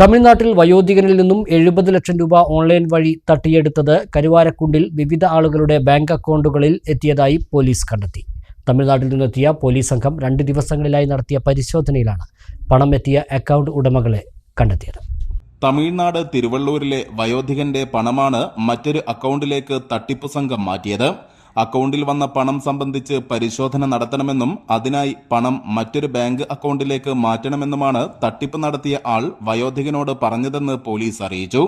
തമിഴ്നാട്ടിൽ വയോധികനിൽ നിന്നും എഴുപത് ലക്ഷം രൂപ ഓൺലൈൻ വഴി തട്ടിയെടുത്തത് കരുവാരക്കുണ്ടിൽ വിവിധ ആളുകളുടെ ബാങ്ക് അക്കൗണ്ടുകളിൽ എത്തിയതായി പോലീസ് കണ്ടെത്തി. തമിഴ്നാട്ടിൽ നിന്നെത്തിയ പോലീസ് സംഘം രണ്ട് ദിവസങ്ങളിലായി നടത്തിയ പരിശോധനയിലാണ് പണം എത്തിയ അക്കൗണ്ട് ഉടമകളെ കണ്ടെത്തിയത്. തമിഴ്നാട് തിരുവള്ളൂരിലെ വയോധികന്റെ പണമാണ് മറ്റൊരു അക്കൗണ്ടിലേക്ക് തട്ടിപ്പ് സംഘം മാറ്റിയത്. അക്കൗണ്ടിൽ വന്ന പണം സംബന്ധിച്ച് പരിശോധന നടത്തണമെന്നും അതിനായി പണം മറ്റൊരു ബാങ്ക് അക്കൗണ്ടിലേക്ക് മാറ്റണമെന്നുമാണ് തട്ടിപ്പ് നടത്തിയ ആൾ വയോധികനോട് പറഞ്ഞതെന്ന് പോലീസ് അറിയിച്ചു.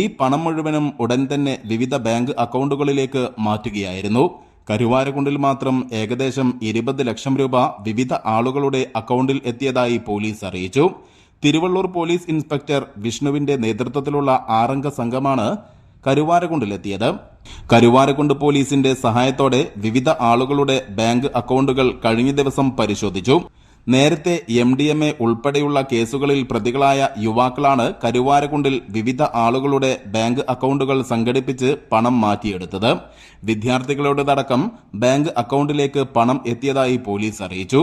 ഈ പണം മുഴുവനും ഉടൻ തന്നെ വിവിധ ബാങ്ക് അക്കൗണ്ടുകളിലേക്ക് മാറ്റുകയായിരുന്നു. കരുവാരക്കുണ്ടിൽ മാത്രം ഏകദേശം ഇരുപത് ലക്ഷം രൂപ വിവിധ ആളുകളുടെ അക്കൗണ്ടിൽ എത്തിയതായി പോലീസ് അറിയിച്ചു. തിരുവള്ളൂർ പോലീസ് ഇൻസ്പെക്ടർ വിഷ്ണുവിന്റെ നേതൃത്വത്തിലുള്ള ആറംഗ സംഘമാണ് കരുവാരക്കുണ്ടിലെത്തിയത് കരുവാരക്കുണ്ട് പോലീസിന്റെ സഹായത്തോടെ വിവിധ ആളുകളുടെ ബാങ്ക് അക്കൗണ്ടുകൾ കഴിഞ്ഞ ദിവസം പരിശോധിച്ചു. നേരത്തെ എം ഡി എം എ ഉൾപ്പെടെയുള്ള കേസുകളിൽ പ്രതികളായ യുവാക്കളാണ് കരുവാരക്കുണ്ടിൽ വിവിധ ആളുകളുടെ ബാങ്ക് അക്കൗണ്ടുകൾ സംഘടിപ്പിച്ച് പണം മാറ്റിയെടുത്തത്. വിദ്യാർത്ഥികളുടേതടക്കം ബാങ്ക് അക്കൗണ്ടിലേക്ക് പണം എത്തിയതായി പോലീസ് അറിയിച്ചു.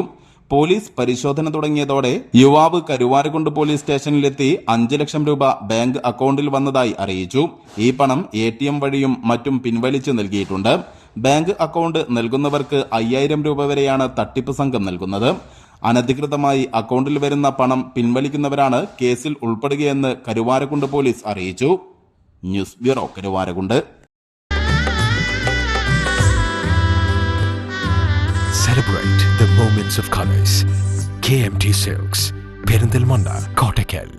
പോലീസ് പരിശോധന തുടങ്ങിയതോടെ യുവാവ് കരുവാരക്കുണ്ട് പോലീസ് സ്റ്റേഷനിലെത്തി അഞ്ച് ലക്ഷം രൂപ ബാങ്ക് അക്കൗണ്ടിൽ വന്നതായി അറിയിച്ചു. ഈ പണം എ വഴിയും മറ്റും പിൻവലിച്ചു നൽകിയിട്ടുണ്ട്. ബാങ്ക് അക്കൗണ്ട് നൽകുന്നവർക്ക് അയ്യായിരം രൂപ വരെയാണ് തട്ടിപ്പ് സംഘം നൽകുന്നത്. അനധികൃതമായി അക്കൗണ്ടിൽ വരുന്ന പണം പിൻവലിക്കുന്നവരാണ് കേസിൽ ഉൾപ്പെടുകയെന്ന് കരുവാരക്കുണ്ട് പോലീസ് അറിയിച്ചു. News bureau Karuvarakundu Celebrate the moments of colors. KMT Silks, Perindalmanda, Kottakkal.